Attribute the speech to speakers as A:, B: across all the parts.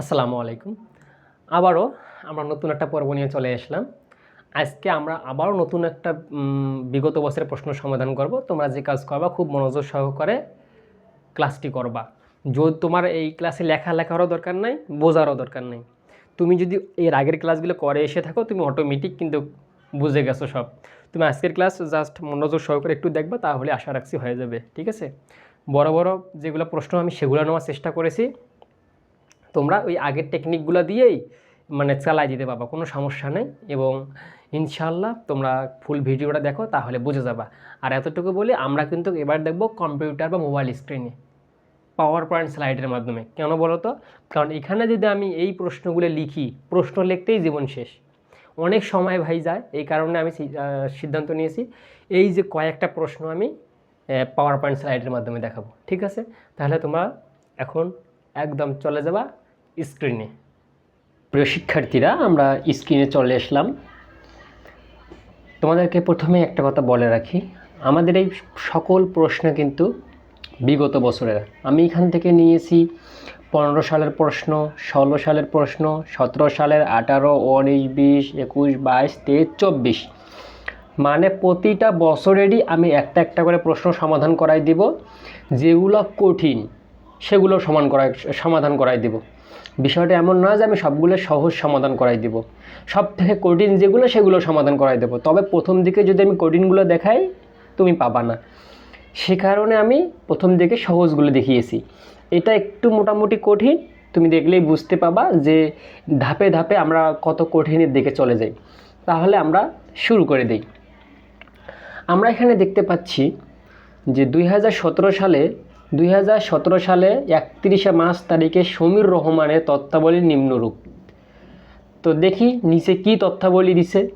A: আসসালামু আলাইকুম। আবারও আমরা নতুন একটা পর্ব নিয়ে চলে আসলাম। আজকে আমরা আবারও নতুন একটা বিগত বছরের প্রশ্ন সমাধান করব। তোমরা যে কাজ করবা, খুব মনোযোগ সহকারে ক্লাসটি করবা। যদি তোমার এই ক্লাসে লেখা লেখারও দরকার নাই, বোঝারও দরকার নেই। তুমি যদি এর আগের ক্লাসগুলো করে এসে থাকো, তুমি অটোমেটিক কিন্তু বুঝে গেছো সব। তুমি আজকের ক্লাস জাস্ট মনোযোগ সহকারে একটু দেখবা, তাহলে আশা রাখছি হয়ে যাবে, ঠিক আছে? বড় বড় যেগুলো প্রশ্ন আমি সেগুলো নেওয়ার চেষ্টা করেছি। তোমরা ওই আগের টেকনিকগুলো দিয়েই মানে চালাই দিতে পারবা, কোনো সমস্যা নেই। এবং ইনশাল্লাহ তোমরা ফুল ভিডিওটা দেখো, তাহলে বুঝে যাবা। আর এতটুকু বলি, আমরা কিন্তু এবার দেখব কম্পিউটার বা মোবাইল স্ক্রিনে পাওয়ার পয়েন্ট স্লাইডের মাধ্যমে। কেন বলো তো কারণ এখানে যদি আমি এই প্রশ্নগুলো লিখি, প্রশ্ন লিখতেই জীবন শেষ। অনেক সময় ভাই যায়, এই কারণে আমি সিদ্ধান্ত নিয়েছি, এই যে কয়েকটা প্রশ্ন আমি পাওয়ার পয়েন্ট স্লাইডের মাধ্যমে দেখাবো। ঠিক আছে? তাহলে তোমরা এখন একদম চলে যাবা। স্ক্রিনে প্রিয় শিক্ষার্থীরা, আমরা স্ক্রিনে চলে আসলাম। তোমাদেরকে প্রথমে একটা কথা বলে রাখি, আমাদের এই সকল প্রশ্ন কিন্তু বিগত বছরের। আমি এখান থেকে নিয়েছি পনেরো সালের প্রশ্ন, ষোলো সালের প্রশ্ন, সতেরো সালের আঠারো, উনিশ, বিশ, একুশ, বাইশ, তেইশ, চব্বিশ। মানে প্রতিটা বছরেরই আমি একটা একটা করে প্রশ্ন সমাধান করাই দিব, যেগুলো কঠিন, সেগুলো সমান করাই সমাধান করাই দিব। বিষয়টা এমন নয় যে আমি সবগুলো সহজ সমাধান করাই দিব। সব থেকে কঠিন যেগুলো সেগুলো সমাধান করাই দেবো। তবে প্রথম দিকে যদি আমি কঠিনগুলো দেখাই, তুমি পাবা না। সে কারণে আমি প্রথম দিকে সহজগুলো দেখিয়েছি। এটা একটু মোটামুটি কঠিন, তুমি দেখলেই বুঝতে পাবা যে ধাপে ধাপে আমরা কত কঠিনের দিকে চলে যাই। তাহলে আমরা শুরু করে দিই। আমরা এখানে দেখতে পাচ্ছি যে দুই হাজার সতেরো সালে দুই হাজার সতেরো সালে একত্রিশে মার্চ তারিখে সমীর রহমানের তত্ত্বাবলী নিম্নরূপ। তো দেখি নিচে কি তথ্যাবলী দিছে।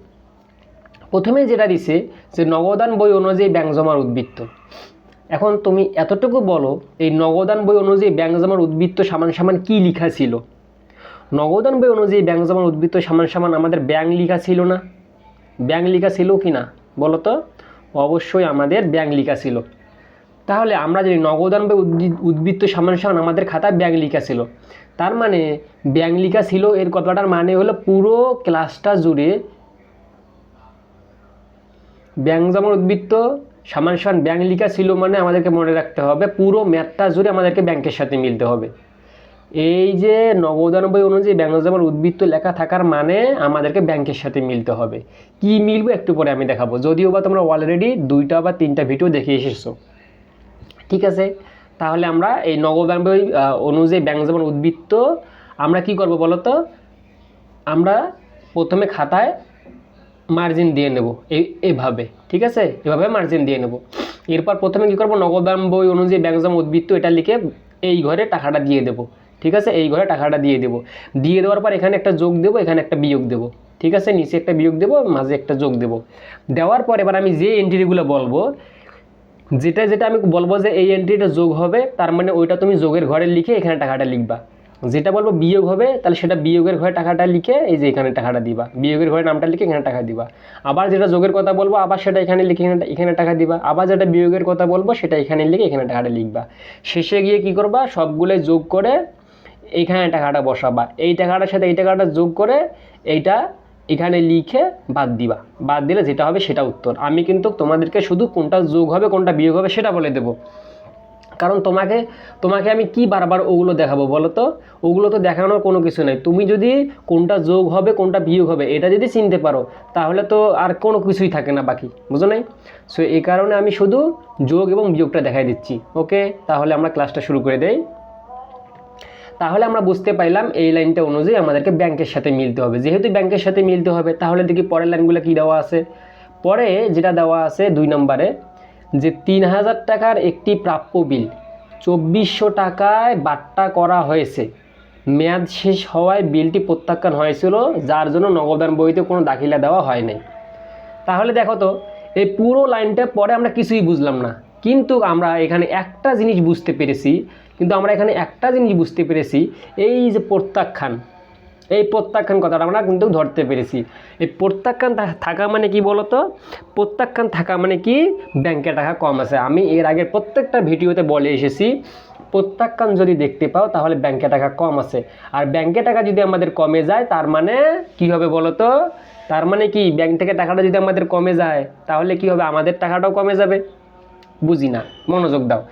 A: প্রথমে যেটা দিছে যে নগদান বই অনুযায়ী ব্যাংক জমার উদ্বৃত্ত। এখন তুমি এতটুকু বলো, এই নগদান বই অনুযায়ী ব্যাংক জমার উদ্বৃত্ত সামান সামান কী লিখা ছিল? নগদান বই অনুযায়ী ব্যাংক জমার উদ্বৃত্ত সমান সমান আমাদের ব্যাংক লেখা ছিল না? ব্যাংক লেখা ছিল কি না? বলো তো। অবশ্যই আমাদের ব্যাংক লেখা ছিল। তাহলে আমরা জানি নগদান বা উদ্বৃ- উদ্বৃত্ত সমান সমান আমাদের খাতায় ব্যাংক লেখা ছিল। তার মানে ব্যাংক লেখা ছিল, এর কথাটার মানে হলো পুরো ক্লাসটা জুড়ে ব্যাংক জমার উদ্বৃত্ত সমান সমান ব্যাংক লেখা ছিল মানে আমাদেরকে মনে রাখতে হবে, পুরো ম্যাথটা জুড়ে আমাদেরকে ব্যাংকের সাথে মিলতে হবে। এই যে নগদানব্বই অনুযায়ী ব্যাংক জমার উদ্বৃত্ত লেখা থাকার মানে আমাদেরকে ব্যাংকের সাথে মিলতে হবে। কি মিলবে একটু পরে আমি দেখাবো। যদিও বা তোমরা অলরেডি দুইটা বা তিনটা ভিডিও দেখে এসেছ। ঠিক আছে? তাহলে আমরা এই নগদানব্বই অনুযায়ী ব্যাংক জমার উদ্বৃত্ত, আমরা কি করব বলো তো আমরা প্রথমে খাতায় মার্জিন দিয়ে নেব এই এভাবে, ঠিক আছে? এভাবে মার্জিন দিয়ে নেব। এরপর প্রথমে কি করব? নগদান বই অনুযায়ী ব্যাংক জমা উদ্বৃত্ত, এটা লিখে এই ঘরে টাকাটা দিয়ে দেব, ঠিক আছে? এই ঘরে টাকাটা দিয়ে দেব। দিয়ে দেওয়ার পর এখানে একটা যোগ দেবো, এখানে একটা বিয়োগ দেবো, ঠিক আছে? নিচে একটা বিয়োগ দেবো, মাঝে একটা যোগ দেবো। দেওয়ার পর এবার আমি যে এন্ট্রিগুলো বলব যেটা যেটা আমি বলব যে এই এন্ট্রিটা যোগ হবে, তার মানে ওইটা তুমি যোগের ঘরে লিখে এখানে টাকাটা লিখবা। যেটা বলব বিয়োগ হবে, তাহলে সেটা বিয়োগের ঘরে টাকাটা লিখে এই যে এখানে টাকাটা দিবা। বিয়োগের ঘরে নামটা লিখে এখানে টাকা দিবা। আবার যেটা যোগের কথা বলব, আবার সেটা এখানে লিখে এখানে এখানে টাকা দিবা। আবার যেটা বিয়োগের কথা বলব, সেটা এখানে লিখে এখানে টাকাটা লিখবা। শেষে গিয়ে কি করবা? সবগুলো যোগ করে এইখানে টাকাটা বসাবা। এই টাকাটার সাথে এই টাকাটা যোগ করে এইটা এখানে লিখে বাদ দিবা। বাদ দিলে যেটা হবে সেটা উত্তর। আমি কিন্তু তোমাদেরকে শুধু কোনটা যোগ হবে, কোনটা বিয়োগ হবে সেটা বলে দেবো। কারণ তোমাকে তোমাকে আমি কি বারবার ওগুলো দেখাবো বলো তো? ওগুলো তো দেখানোর কোনো কিছু নেই। তুমি যদি কোনটা যোগ হবে, কোনটা বিয়োগ হবে, এটা যদি চিনতে পারো, তাহলে তো আর কোনো কিছুই থাকে না বাকি। বুঝো নাই? সো এই কারণে আমি শুধু যোগ এবং বিয়োগটা দেখাই দিচ্ছি। ওকে তাহলে আমরা ক্লাসটা শুরু করে দেই। তাহলে আমরা বুঝতে পাইলাম এই লাইনটা অনুযায়ী আমাদেরকে ব্যাংকের সাথে মিলতে হবে। যেহেতু ব্যাংকের সাথে মিলতে হবে, তাহলে দেখি পরের লাইনগুলো কী দেওয়া আছে? পরে যেটা দেওয়া আছে দুই নম্বরে, যে তিন হাজার টাকার একটি প্রাপ্য বিল, চব্বিশশো টাকায় বাট্টা করা হয়েছে। মেয়াদ শেষ হওয়ায় বিলটি প্রত্যাখ্যান হয়েছিল, যার জন্য নগদান বইতে কোনো দাখিলা দেওয়া হয় নাই। তাহলে দেখো তো, এই পুরো লাইনটা পরে আমরা কিছুই বুঝলাম না। কিন্তু আমরা এখানে একটা জিনিস বুঝতে পেরেছি কিন্তু আমরা এখানে একটা জিনিস বুঝতে পেরেছি, এই যে প্রত্যাখ্যান, এই প্রত্যাখ্যান কথাটা আমরা কিন্তু ধরতে পেরেছি। এই প্রত্যাখ্যান থাকা মানে কি বলতো? প্রত্যাখ্যান থাকা মানে কি? ব্যাংকে টাকা কম আছে। আমি এর আগের প্রত্যেকটা ভিডিওতে বলে এসেছি, প্রত্যাখ্যান যদি দেখতে পাও তাহলে ব্যাংকে টাকা কম আছে। আর ব্যাংকে টাকা যদি আমাদের কমে যায়, তার মানে কি হবে বলো তো তার মানে কি? ব্যাংক থেকে টাকাটা যদি আমাদের কমে যায়, তাহলে কি হবে? আমাদের টাকাটাও কমে যাবে। বুঝি না? মনোযোগ দাও।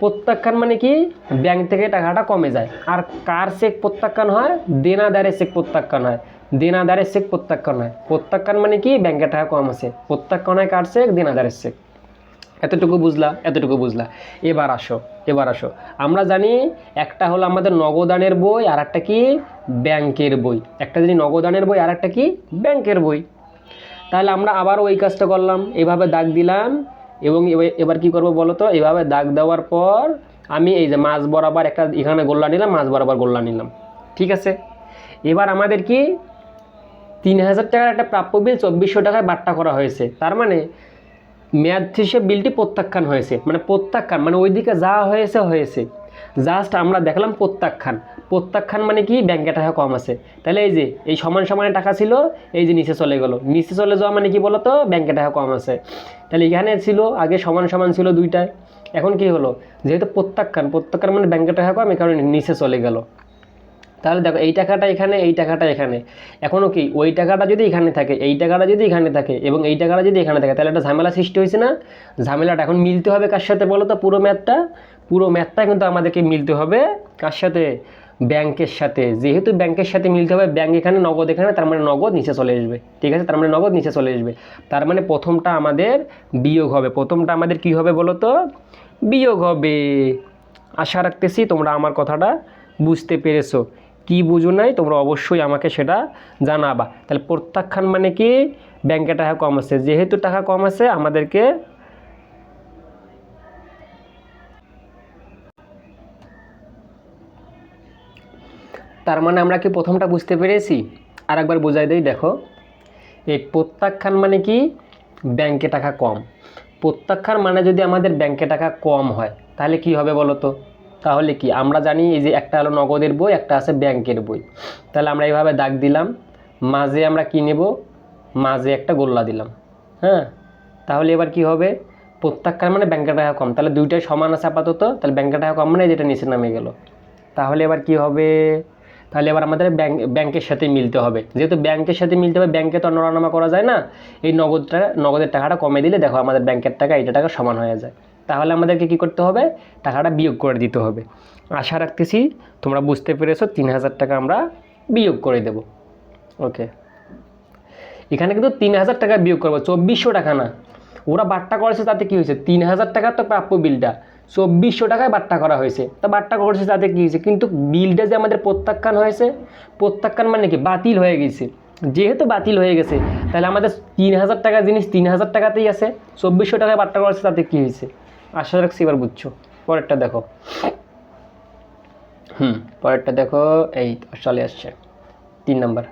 A: প্রত্যাখ্যান মানে কি? ব্যাংক থেকে টাকাটা কমে যায়। আর কার চেক প্রত্যাখ্যান হয়? দেনাদারের চেক প্রত্যাখ্যান হয়। দেনাদারের চেক প্রত্যাখ্যান হয়। প্রত্যাখ্যান মানে কি? ব্যাংকে টাকা কম আছে। প্রত্যাখ্যান হয় কার চেক? দেনাদারের চেক। এতটুকু বুঝলা? এতটুকু বুঝলা। এবার আসো এবার আসো। আমরা জানি একটা হলো আমাদের নগদানের বই আর একটা কি? ব্যাংকের বই। একটা জানি নগদানের বই আর একটা কি? ব্যাংকের বই। তাহলে আমরা আবার ওই কাজটা করলাম। এভাবে দাগ দিলাম। এবং এবার- কি করব বলো তো? এভাবে দাগ দেওয়ার পর আমি এই যে মাছ বরাবর একটা এখানে গোল্লা নিলাম, মাছ বরাবর গোল্লা নিলাম। ঠিক আছে? এবার আমাদের কি তিন হাজার টাকার একটা প্রাপ্য বিল চব্বিশশো টাকায় বাট্টা করা হয়েছে। তার মানে মেয়াদ হিসেবে বিলটি প্রত্যাখ্যান হয়েছে। মানে প্রত্যাখ্যান মানে ওইদিকে যা হয়েছে হয়েছে। জাস্ট আমরা দেখলাম প্রত্যাখ্যান। প্রত্যাখ্যান মানে কি? ব্যাংকে টাকা কম আছে। তাহলে এই যে, এই সমান সমানে টাকা ছিল, এই যে নিচে চলে গেল। নিচে চলে যাওয়া মানে কি বলতো? ব্যাংকে টাকা কম আছে। তাহলে এখানে ছিল, আগে সমান সমান ছিল দুইটায় এখন কি হলো? যেহেতু প্রত্যাখ্যান প্রত্যাখ্যান মানে ব্যাংকে টাকা কম, এই কারণে নিচে চলে গেল। তাহলে দেখো এই টাকাটা এখানে, এই টাকাটা এখানে। এখনও কি, ওই টাকাটা যদি এখানে থাকে, এই টাকাটা যদি এখানে থাকে এবং এই টাকাটা যদি এখানে থাকে, তাহলে একটা ঝামেলা সৃষ্টি হয়েছে না? ঝামেলাটা এখন মিলতে হবে কার সাথে বলো তো? পুরো ম্যাথটা। পুরো ম্যাথটা কিন্তু আমাদেরকে মিলতে হবে কার সাথে? ব্যাংকের সাথে। যেহেতু ব্যাংকের সাথে মিলতে হবে, ব্যাংক এখানে নগদ এখানে, তার মানে নগদ নিচে চলে আসবে। ঠিক আছে? তার মানে নগদ নিচে চলে আসবে। তার মানে প্রথমটা আমাদের বিয়োগ হবে। প্রথমটা আমাদের কি হবে বলো তো? বিয়োগ হবে। আশা রাখতেছি তোমরা আমার কথাটা বুঝতে পেরেছ। কি বুঝো নাই, তোমরা অবশ্যই আমাকে সেটা জানাবা। তাহলে প্রত্যাখ্যান মানে কি? ব্যাংকে টাকা কম আছে। যেহেতু টাকা কম আছে, আমাদেরকে তার মানে আমরা কি প্রথমটা বুঝতে পেরেছি? আর একবার বোঝাই দেই, দেখো। এই প্রত্যাখ্যান মানে কি? ব্যাংকে টাকা কম। প্রত্যাখ্যান মানে যদি আমাদের ব্যাংকে টাকা কম হয়, তাহলে কি হবে বলো তো তাহলে কি? আমরা জানি এই যে একটা হলো নগদের বই, একটা আছে ব্যাংকের বই। তাহলে আমরা এইভাবে দাগ দিলাম। মাঝে আমরা কি নেব? মাঝে একটা গোল্লা দিলাম। হ্যাঁ? তাহলে এবার কি হবে? প্রত্যাখ্যান মানে ব্যাংকের টাকা কম। তাহলে দুইটাই সমান আছে আপাতত। তাহলে ব্যাংকের টাকা কম মানে যেটা নিচে নামে গেল। তাহলে এবার কি হবে? তাহলে এবার আমাদের ব্যাংক ব্যাংকের সাথে মিলতে হবে। যেহেতু ব্যাংকের সাথে মিলতে হবে, ব্যাংকে তো নড়ানামা করা যায় না। এই নগদটা, নগদের টাকাটা কমে দিলে দেখো আমাদের ব্যাংকের টাকা এইটা টাকা সমান হয়ে যায়। তাহলে আমাদেরকে কি করতে হবে? টাকাটা বিয়োগ করে দিতে হবে। আশা রাখতেছি তোমরা বুঝতে পেরেছ, তিন হাজার টাকা আমরা বিয়োগ করে দেব। ওকে। এখানে কিন্তু তিন হাজার টাকা বিয়োগ করব, চব্বিশশো টাকা না। ওরা বাট্টা করেছে তাতে কি হয়েছে? তিন হাজার টাকার তো প্রাপ্য বিলটা। চব্বিশশো টাকায় বাট্টা করা হয়েছে। তা বাট্টা করেছে তাতে কী হয়েছে? কিন্তু বিলটা যে আমাদের প্রত্যাখ্যান হয়েছে, প্রত্যাখ্যান মানে কি? বাতিল হয়ে গেছে। যেহেতু বাতিল হয়ে গেছে, তাহলে আমাদের তিন হাজার টাকা জিনিস তিন হাজার টাকাতেই আছে। চব্বিশশো টাকায় বাট্টা করেছে তাতে কী হয়েছে? আশা রাখছি এবার বুঝছ। পরেরটা দেখো। হুম, পরেরটা দেখো, এই চলে আসছে। তিন নাম্বার।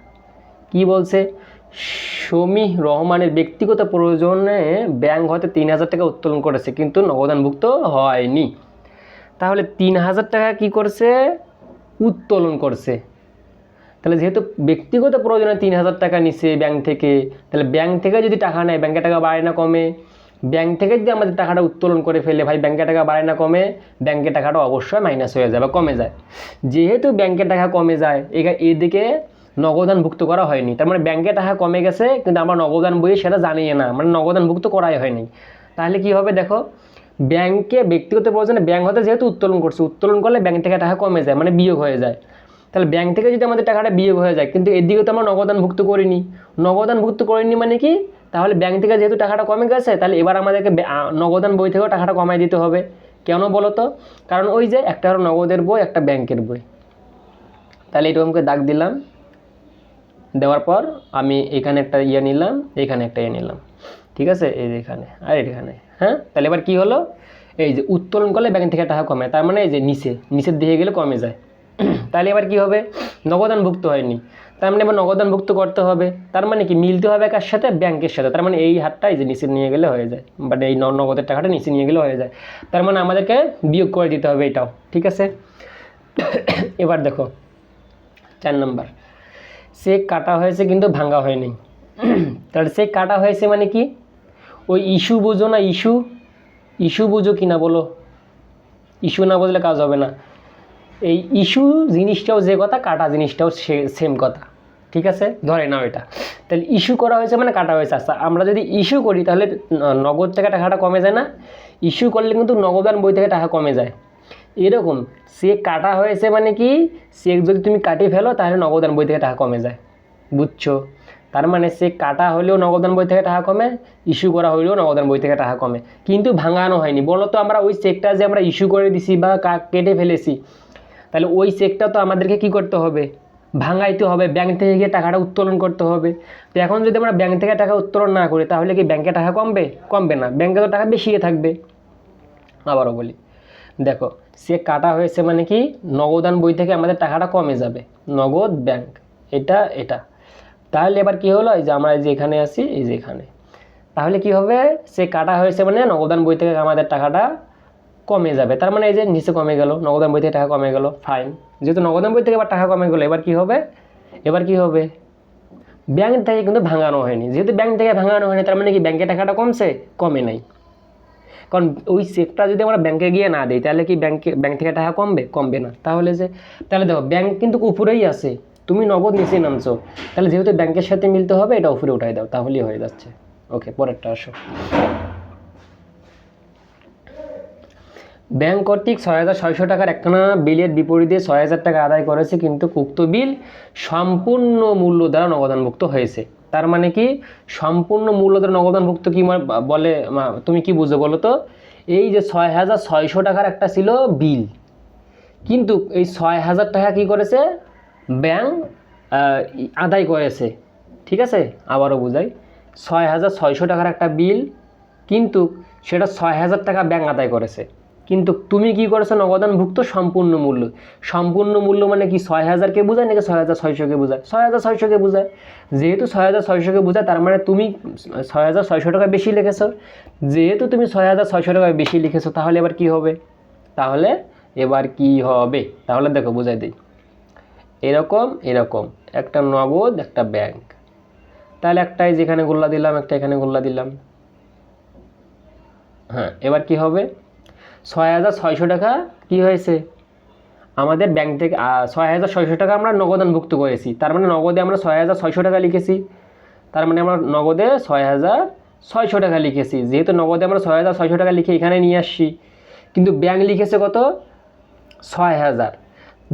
A: কি বলছে? সমীহ রহমানের ব্যক্তিগত প্রয়োজনে ব্যাংক হতে তিন হাজার টাকা উত্তোলন করেছে, কিন্তু নগদানভুক্ত হয়নি। তাহলে তিন হাজার টাকা কি করছে? উত্তোলন করছে। তাহলে যেহেতু ব্যক্তিগত প্রয়োজনে তিন হাজার টাকা নিছে ব্যাংক থেকে, তাহলে ব্যাংক থেকে যদি টাকা নেয়, ব্যাংকে টাকা বাড়ে না কমে। ব্যাংক থেকে যদি আমাদের টাকাটা উত্তোলন করে ফেলে, ভাই ব্যাংকে টাকা বাড়ে না কমে ব্যাংকের টাকাটা অবশ্যই মাইনাস হয়ে যায় বা কমে যায়। যেহেতু ব্যাংকের টাকা কমে যায় এদিকে নগদানভুক্ত করা হয়নি। তার মানে ব্যাংকে টাকা কমে গেছে, কিন্তু আমরা নগদান বইয়ে সেটা জানিয়ে না মানে নগদানভুক্ত করাই হয়নি। তাহলে কি হবে দেখো? ব্যাংকে ব্যক্তিগত প্রয়োজনে ব্যাংক হতে যেহেতু উত্তোলন করছে, উত্তোলন করলে ব্যাংক থেকে টাকা কমে যায় মানে বিয়োগ হয়ে যায়। তাহলে ব্যাংক থেকে যদি আমাদের টাকাটা বিয়োগ হয়ে যায়, কিন্তু এদিকে তো আমরা নগদানভুক্ত করিনি। নগদানভুক্ত করিনি মানে কি? তাহলে ব্যাংক থেকে যেহেতু টাকাটা কমে গেছে, তাহলে এবার আমাদেরকে নগদান বই থেকেও টাকাটা কমাই দিতে হবে। কেন বলো তো? কারণ ওই যে একটা হলো নগদের বই, একটা ব্যাংকের বই। তাহলে এরকমকে দাগ দিলাম। দেওয়ার পর আমি এখানে একটা ইয়ে নিলাম, এখানে একটা ইয়ে নিলাম। ঠিক আছে? এই এখানে, আর এখানে হ্যাঁ? তাহলে এবার কি হলো? এই যে উত্তোলন করলে ব্যাংক থেকে টাকা কমে, তার মানে এই যে নিচে, নিচের দিকে গেলে কমে যায়। তাহলে এবার কি হবে? নগদানভুক্ত হয়নি। তার মানে এবার নগদানভুক্ত করতে হবে। তার মানে কি? মিলতে হবে কার সাথে? ব্যাংকের সাথে। তার মানে এই হাতটা এই যে নিচে নিয়ে গেলে হয়ে যায়। বাট এই নগদের টাকাটা নিচে নিয়ে গেলে হয়ে যায়। তার মানে আমাদেরকে বিয়োগ করে দিতে হবে এটাও। ঠিক আছে? এবার দেখো, চার নম্বর। চেক কাটা হয়েছে কিন্তু ভাঙা হয়নি। তাহলে চেক কাটা হয়েছে মানে কি? ওই ইস্যু বুঝো না, ইস্যু? ইস্যু বুঝো কি না বলো? ইস্যু না বুঝলে কাজ হবে না। এই ইস্যু জিনিসটাও যে কথা, কাটা জিনিসটাও সে সেম কথা। ঠিক আছে? ধরে নাও এটা। তাহলে ইস্যু করা হয়েছে মানে কাটা হয়েছে। আচ্ছা আমরা যদি ইস্যু করি তাহলে নগদ থেকে টাকাটা কমে যায় না? ইস্যু করলে কিন্তু নগদান বই থেকে টাকা কমে যায়। এরকম চেক কাটা হয়েছে মানে কি? চেক যদি তুমি কাটিয়ে ফেলো তাহলে নগদান বই থেকে টাকা কমে যায়। বুঝছ? তার মানে সে কাটা হলেও নগদান বই থেকে টাকা কমে ইস্যু করা হলেও নগদান বই থেকে টাকা কমে। কিন্তু ভাঙানো হয়নি। বলো তো আমরা ওই চেকটা যে আমরা ইস্যু করে দিছি বা কেটে ফেলেছি, তাহলে ওই চেকটা তো আমাদেরকে কি করতে হবে? ভাঙাইতে হবে ব্যাংক থেকে গিয়ে টাকাটা উত্তোলন করতে হবে। তো এখন যদি আমরা ব্যাংক থেকে টাকা উত্তোলন না করি, তাহলে কি ব্যাংকে টাকা কমবে? কমবে না। ব্যাংকে তো টাকা বেশিয়ে থাকবে। আবারও বলি, দেখো, সে কাটা হয়েছে মানে কি? নগদান বই থেকে আমাদের টাকাটা কমে যাবে। নগদ ব্যাংক এটা এটা। তাহলে এবার কি হলো? এই যে আমরা যে এখানে আছি, এই যে এখানে। তাহলে কি হবে? সে কাটা হয়েছে মানে নগদান বই থেকে আমাদের টাকাটা কমে যাবে। তার মানে এই যে নিচে কমে গেল নগদান বই থেকে টাকা কমে গেল ফাইন যেহেতু নগদান বই থেকে এবার টাকা কমে গেলো, এবার কি হবে? এবার কি হবে? ব্যাংক থেকে কিন্তু ভাঙানো হয়নি। যেহেতু ব্যাংক থেকে ভাঙানো হয়নি, তার মানে কি ব্যাংকে টাকাটা কমছে? কমে নাই। কারণ ওই চেকটা যদি আমরা ব্যাংকে গিয়ে না দিই, তাহলে কি ব্যাংকে ব্যাংক থেকে টাকা কমবে? কমবে না। তাহলে যে, তাহলে দেখো ব্যাংক কিন্তু উপরেই আছে। তুমি নগদ নিচে নামছো। তাহলে যেহেতু ব্যাংকের সাথে মিলতে হবে, এটা উপরে উঠাই দাও। তাহলেই হয়ে যাচ্ছে। ওকে পরেরটা আসো। ব্যাংক কর্তৃক ছয় হাজার ছয়শো টাকার একখানা বিলের বিপরীতে ছয় হাজার টাকা আদায় করেছে, কিন্তু উক্ত বিল সম্পূর্ণ মূল্য দ্বারা নগদানভুক্ত হয়েছে। তার মানে কি? সম্পূর্ণ মূল্য দ্বারা নগদানভুক্ত কি মানে বলে তুমি কি বুঝো বলো তো? এই যে ছয় হাজার ছয়শো টাকার একটা ছিল বিল। কিন্তু এই ছয় হাজার টাকা কি করেছে? ব্যাংক আদায় করেছে। ঠিক আছে? আবারও বুঝাই। ছয় হাজার ছয়শো টাকার একটা বিল, কিন্তু সেটা ছয় হাজার টাকা ব্যাংক আদায় করেছে। কিন্তু তুমি কি করেছ নগদানভুক্ত সম্পূর্ণ মূল্য? সম্পূর্ণ মূল্য মানে কি, ছয় হাজারকে বোঝায় নাকি ছয় হাজার ছয়শোকে বোঝায়? ছয় হাজার ছয়শোকে বোঝায়? যেহেতু ছয় হাজার ছয়শোকে বোঝায়, তার মানে তুমি ছয় হাজার ছয়শো টাকা বেশি লিখেছো। যেহেতু তুমি ছয় হাজার ছয়শো টাকা বেশি লিখেছো, তাহলে এবার কি হবে? তাহলে এবার কি হবে? তাহলে দেখো, বুঝাই দিই। এরকম এরকম। একটা নগদ, একটা ব্যাংক। তাহলে একটাই যেখানে গোল্লা দিলাম, একটা এখানে গোল্লা দিলাম। হ্যাঁ এবার কি হবে? ছয় হাজার ছয়শো টাকা কি হয়েছে? আমাদের ব্যাংক থেকে ছয় হাজার ছয়শো টাকা আমরা নগদানভুক্ত করেছি। তার মানে নগদে আমরা ছয় হাজার ছয়শো টাকা লিখেছি। তার মানে আমরা নগদে ছয় হাজার ছয়শো টাকা লিখেছি। যেহেতু নগদে আমরা ছয় হাজার ছয়শো টাকা লিখে এখানে নিয়ে আসছি। কিন্তু ব্যাংক লিখেছে কত? ছয় হাজার।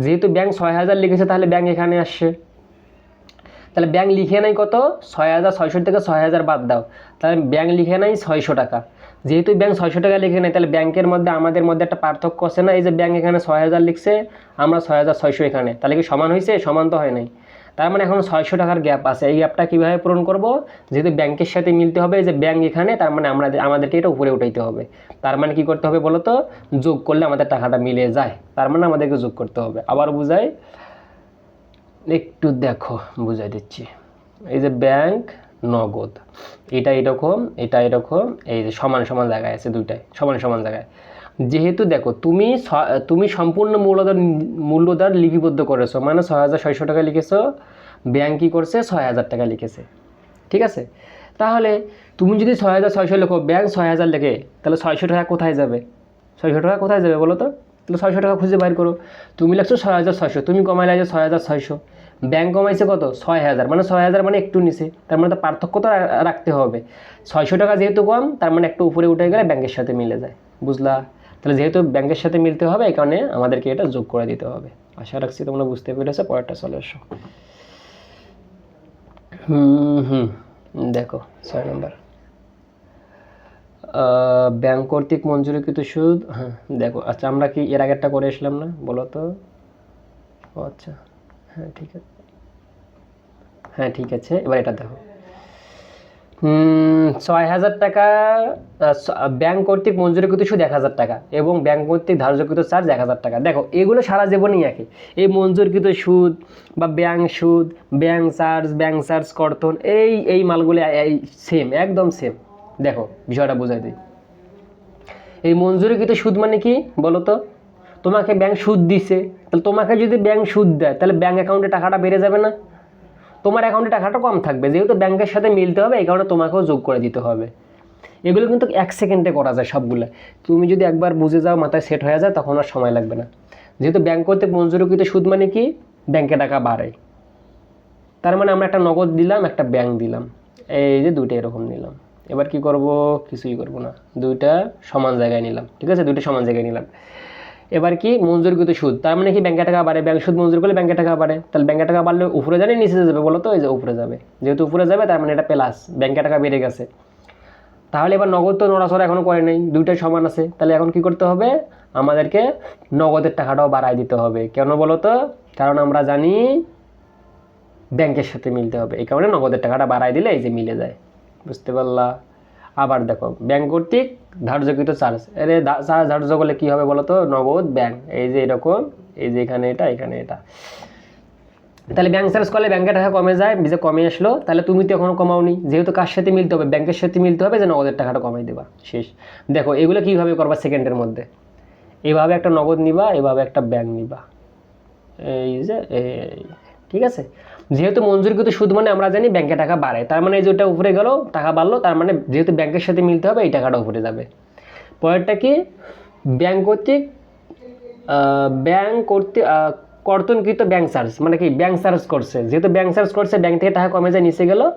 A: যেহেতু ব্যাংক ছয় হাজার লিখেছে, তাহলে ব্যাংক এখানে আসছে। তাহলে ব্যাংক লিখে নাই কত? ছয় হাজার ছয়শো থেকে ছয় হাজার বাদ দাও। তাহলে ব্যাংক লিখে নাই ছয়শো টাকা। যেহেতু ব্যাংক ছয়শো টাকা লিখে নেয়, তাহলে ব্যাংকের মধ্যে আমাদের মধ্যে একটা পার্থক্য আছে না? এই যে ব্যাংক এখানে ছয় হাজার লিখছে, আমরা ছয় হাজার ছয়শো এখানে। তাহলে কি সমান হয়েছে সমান তো হয় নাই। তার মানে এখন ছয়শো টাকার গ্যাপ আছে। এই গ্যাপটা কীভাবে পূরণ করব? যেহেতু ব্যাংকের সাথে মিলতে হবে যে ব্যাংক এখানে, তার মানে আমরা আমাদেরকে এটা উপরে উঠাইতে হবে। তার মানে কি করতে হবে বলো তো যোগ করলে আমাদের টাকাটা মিলে যায়। তার মানে আমাদেরকে যোগ করতে হবে। আবার বুঝাই, একটু দেখো, বুঝাই দিচ্ছি। এই যে ব্যাংক নগদ। এটা এরকম এটা এরকম, এই যে সমান সমান জায়গায় আছে দুইটাই, সমান সমান জায়গায়। যেহেতু দেখো, তুমি তুমি সম্পূর্ণ মূল্যদার মূল্যদার লিপিবদ্ধ করেছ মানে ছয় হাজার ছয়শো টাকা লিখেছো ব্যাংক কী করছে, ছয় হাজার টাকা লিখেছে। ঠিক আছে? তাহলে তুমি যদি ছয় হাজার ছয়শো লেখো ব্যাংক ছয় হাজার লেখে, তাহলে ছয়শো টাকা কোথায় যাবে? ছয়শো টাকা কোথায় যাবে বলো তো? তাহলে ছয়শো টাকা খুঁজে বাইর করো। তুমি লাগছো ছয় হাজার ছয়শো, তুমি কমাইলে যে ছয় হাজার ছয়শো। ব্যাংক কমাইছে কত? ছয় হাজার। মানে ছয় হাজার মানে একটু নিচে। তার মানে তো পার্থক্য তো রাখতে হবে। ছয়শো টাকা যেহেতু কম, তার মানে একটু উপরে উঠে গেলে ব্যাংকের সাথে মিলে যায়। বুঝলা? তাহলে যেহেতু ব্যাংকের সাথে মিলতে হবে, এই কারণে আমাদেরকে এটা যোগ করে দিতে হবে। আশা রাখছি তোমরা বুঝতে পেরেছ, পরেরটা চলে এসো। হুম হুম। দেখো, ছয় নম্বর। ব্যাংক কর্তৃক মঞ্জুরিকৃত সুদ? হ্যাঁ দেখো আচ্ছা আমরা কি এর আগেরটা করে আসলাম না? বলো তো। ও আচ্ছা হ্যাঁ ঠিক আছে। হ্যাঁ ঠিক আছে, এবার এটা দেখো। ছয় হাজার টাকা ব্যাংক কর্তৃক মঞ্জুরিকৃত সুদ এক হাজার টাকা এবং ব্যাংক কর্তৃক ধার্যকৃত চার্জ এক হাজার টাকা। দেখো, এগুলো সারা জীবনই একই। এই মঞ্জুরকৃত সুদ বা ব্যাংক সুদ, ব্যাংক চার্জ ব্যাংক চার্জ কর্তন, এই এই মালগুলো, এই সেম একদম সেম দেখো, বিষয়টা বোঝাই দিই। এই মঞ্জুরিকৃত সুদ মানে কি বলো তো তোমাকে ব্যাংক সুদ দিছে, তাহলে তোমাকে যদি ব্যাংক সুদ দেয়, তাহলে ব্যাংক অ্যাকাউন্টে টাকাটা বেড়ে যাবে না? তোমার অ্যাকাউন্টে টাকাটা কম থাকবে, যেহেতু ব্যাংকের সাথে মিলতে হবে, এই কারণে তোমাকেও যোগ করে দিতে হবে। এগুলো কিন্তু এক সেকেন্ডে করা যায় সবগুলো। তুমি যদি একবার বুঝে যাও, মাথায় সেট হয়ে যায়, তখন আর সময় লাগবে না। যেহেতু ব্যাংক কর্তৃক মঞ্জুরকৃত সুদ মানে কি? ব্যাংকে টাকা বাড়ে। তার মানে আমরা একটা নগদ দিলাম, একটা ব্যাংক দিলাম। এই যে দুইটা এরকম নিলাম। এবার কি করব? কিছুই করব না। দুইটা সমান জায়গায় নিলাম, ঠিক আছে? দুইটা সমান জায়গায় নিলাম। এবার কি? মঞ্জুরকৃত সুদ। তার মানে কি? ব্যাংকে টাকা বাড়ে, ব্যাংক সুদ মঞ্জুর করলে ব্যাংকে টাকা বাড়ে। তাহলে ব্যাংকে টাকা বাড়লে উপরে জানে নিচে যাবে? বলো তো, এই যে উপরে যাবে। যেহেতু উপরে যাবে, তার মানে এটা প্লাস ব্যাংকে টাকা বেড়ে গেছে। তাহলে এবার নগদ তো নড়াচড়া এখনও করে নেই। দুইটাই সমান আছে। তাহলে এখন কি করতে হবে? আমাদেরকে নগদের টাকাটাও বাড়ায় দিতে হবে। কেন বলো তো? কারণ আমরা জানি ব্যাংকের সাথে মিলতে হবে। এই কারণে নগদের টাকাটা বাড়ায় দিলে এই যে মিলে যায়। বুঝতে পারলা? আবার দেখো ব্যাংক কর্তৃক ধার্যকৃত চার্জ এর চার্জ ধার্য করলে কী হবে বলো তো নগদ ব্যাংক এই যে এরকম, এই যে এখানে এটা এখানে এটা। তাহলে ব্যাংক চার্জ করলে ব্যাংকের টাকা কমে যায় যে কমে আসলো। তাহলে তুমি তো এখনও কমাওনি। যেহেতু কার সাথে মিলতে হবে ব্যাংকের সাথে মিলতে হবে যে নগদের টাকাটা কমাই দেবা। শেষ। দেখো, এগুলো কীভাবে করবা সেকেন্ডের মধ্যে? এভাবে একটা নগদ নিবা, এভাবে একটা ব্যাংক নিবা। এই যে ঠিক আছে? যেহেতু মঞ্জুরকৃত সুদ মানে আমরা জানি ব্যাংকে টাকা বাড়ে। তার মানে এই যে ওটা উপরে গেল, টাকা বাড়লো, তার মানে যেহেতু ব্যাংকের সাথে মিলতে হবে, এই টাকাটা উপরে যাবে। পরেরটা কি? ব্যাংক কর্তৃক ব্যাংক কর্তৃক কর্তনকৃত ব্যাংক চার্জ মানে কি, ব্যাংক চার্জ করছে। যেহেতু ব্যাংক চার্জ করছে, ব্যাংক থেকে টাকা কমে যায়, নিচে গেল,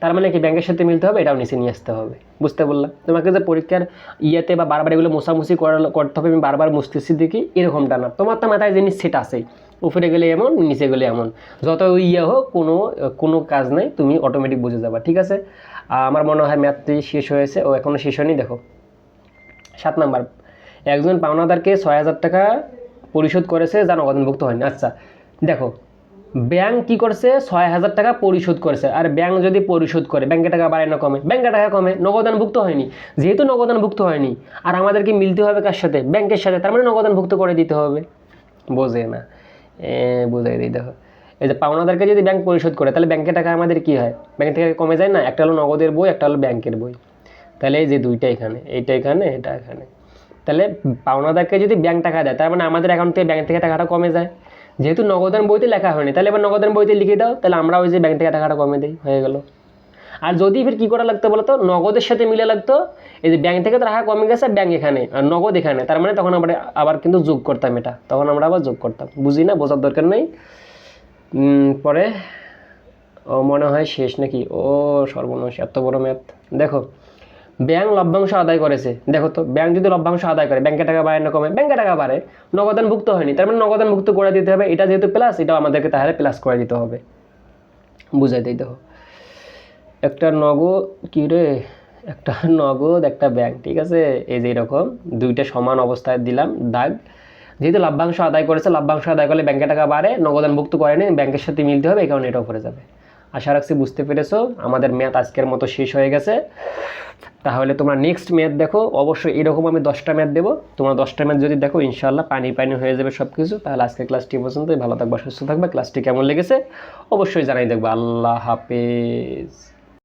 A: তার মানে কি, ব্যাংকের সাথে মিলতে হবে, এটাও নিচে নিয়ে আসতে হবে। বুঝতে বললাম? তোমাকে যে পরীক্ষার ইয়েতে বা বারবার এগুলো মোছামুছি করা- করতে হবে, আমি বারবার মুছতেছি দেখি, এরকমটা না। তোমার তো মাথায় জিনিস সেট আছেই। উপরে গেলে এমন, নিচে গেলে এমন। যত ইয়ে হোক, কোনো কোনো কাজ নাই, তুমি অটোমেটিক বুঝে যাবা, ঠিক আছে? আমার মনে হয় ম্যাথটি শেষ হয়েছে, ও এখনও শেষ হয়নি, দেখো। সাত নাম্বার। একজন পাওনাদারকে ছয় হাজার টাকা পরিশোধ করেছে, যা নগদনভুক্ত হয়নি। আচ্ছা দেখো ব্যাংক কি করছে? ছয় হাজার টাকা পরিশোধ করেছে। আর ব্যাংক যদি পরিশোধ করে ব্যাংকে টাকা বাড়ে না কমে ব্যাংকে টাকা কমে, নগদানভুক্ত হয়নি। যেহেতু নগদানভুক্ত হয়নি, আর আমাদেরকে মিলতে হবে কার সাথে? ব্যাংকের সাথে, তার মানে নগদানভুক্ত করে দিতে হবে। বোঝে না। বুঝাই দিই, দেখো। এই যে পাওনাদারকে যদি ব্যাংক পরিশোধ করে, তাহলে ব্যাংকের টাকা আমাদের কী হয়? ব্যাংক থেকে কমে যায় না? একটা হলো নগদের বই, একটা হলো ব্যাংকের বই। তাহলে এই যে দুইটা এখানে, এইটা এখানে, এটা এখানে। তাহলে পাওনাদারকে যদি ব্যাংক টাকা দেয়, তার মানে আমাদের অ্যাকাউন্ট থেকে ব্যাংক থেকে টাকাটা কমে যায়। যেহেতু নগদান বইতে লেখা হয়নি, তাহলে এবার নগদান বইতে লিখে দাও, তাহলে আমরা ওই যে ব্যাংক থেকে টাকাটা কমে দিই, হয়ে গেল। আর যদি ফের কী করা লাগতো বলতো? নগদের সাথে মিলে লাগতো। এই যে ব্যাংক থেকে টাকা কমে গেছে ব্যাংক এখানে। আর নগদ এখানে। তার মানে তখন আমরা আবার কিন্তু যোগ করতাম এটা। তখন আমরা আবার যোগ করতাম। বুঝি না? বোঝার দরকার নেই। পরে ও মনে হয় শেষ নাকি? ও সর্বনাশ, এত বড় ম্যাথ দেখো ব্যাংক লভ্যাংশ আদায় করেছে। দেখো তো ব্যাংক যদি লভ্যাংশ আদায় করে ব্যাংকে টাকা বাড়ে না কমে ব্যাংকে টাকা বাড়ে, নগদানভুক্ত হয়নি। তার মানে নগদানভুক্ত করে দিতে হবে। এটা যেহেতু প্লাস এটাও আমাদেরকে তাহলে প্লাস করে দিতে হবে। বুঝাই দিই দেখো। একটা নগদ, কী রে? একটা নগদ, একটা ব্যাংক ঠিক আছে? এই যে এরকম, দুইটা সমান অবস্থায় দিলাম, দাগ। যেহেতু লাভ্যাংশ আদায় করেছে লাভ্যাংশ আদায় করলে ব্যাংকে টাকা বাড়ে নগদানভুক্ত করেনি ব্যাংকের সাথে মিলতে হবে, এই কারণে এটা উপরে যাবে। আশা রাখছি বুঝতে পেরেছ, আমাদের ম্যাথ আজকের মতো শেষ হয়ে গেছে। তাহলে তোমরা নেক্সট ম্যাথ দেখো, অবশ্যই এরকম আমি দশটা ম্যাথ দেবো। তোমরা দশটা ম্যাথ যদি দেখো ইনশাল্লাহ পানি পানি হয়ে যাবে সব কিছু তাহলে আজকে ক্লাসটি পর্যন্তই। ভালো থাকবা, সুস্থ থাকবে। ক্লাসটি কেমন লেগেছে? অবশ্যই জানাই দেখবে। আল্লাহ হাফেজ।